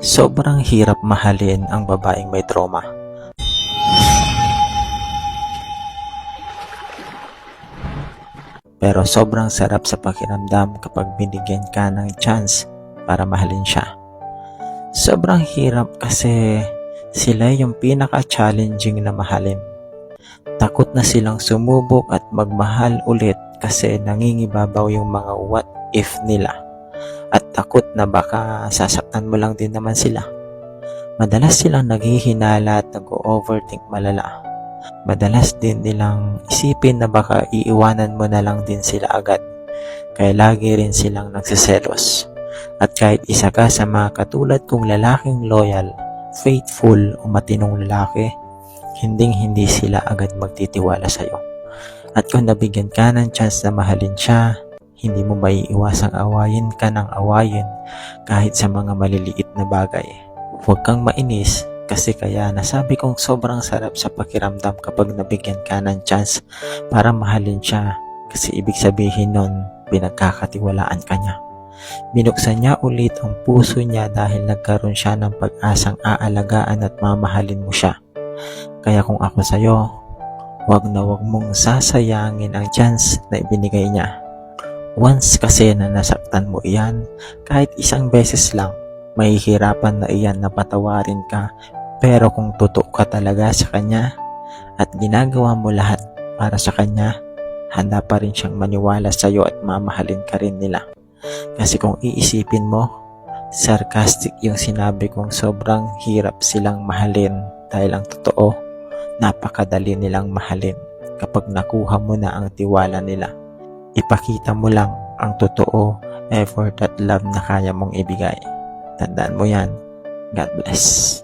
Sobrang hirap mahalin ang babaeng may trauma. Pero sobrang sarap sa pakiramdam kapag binigyan ka ng chance para mahalin siya. Sobrang hirap kasi sila yung pinaka-challenging na mahalin. Takot na silang sumubok at magmahal ulit kasi nangingibabaw yung mga what if nila. At takot na baka sasaktan mo lang din naman sila. Madalas silang naghihinala at nag-overthink malala. Madalas din nilang isipin na baka iiwanan mo na lang din sila agad. Kaya lagi rin silang nagsiselos. At kahit isa ka sa mga katulad kong lalaking loyal, faithful o matinong lalaki, hinding hindi sila agad magtitiwala sa'yo. At kung nabigyan ka ng chance na mahalin siya, hindi mo maiiwasang awayin ka ng awayin kahit sa mga maliliit na bagay. Huwag kang mainis kasi kaya nasabi kong sobrang sarap sa pakiramdam kapag nabigyan ka ng chance para mahalin siya kasi ibig sabihin nun pinagkakatiwalaan ka niya. Binuksan niya ulit ang puso niya dahil nagkaroon siya ng pag-asang aalagaan at mamahalin mo siya. Kaya kung ako sa'yo, wag na wag mong sasayangin ang chance na ibinigay niya. Once kasi na nasaktan mo iyan, kahit isang beses lang, mahihirapan na iyan na patawarin ka. Pero kung totoo ka talaga sa kanya at ginagawa mo lahat para sa kanya, handa pa rin siyang maniwala sa iyo at mamahalin ka rin nila. Kasi kung iisipin mo, sarcastic yung sinabi kong sobrang hirap silang mahalin dahil ang totoo, napakadali nilang mahalin kapag nakuha mo na ang tiwala nila. Ipakita mo lang ang totoo, effort at love na kaya mong ibigay. Tandaan mo yan. God bless.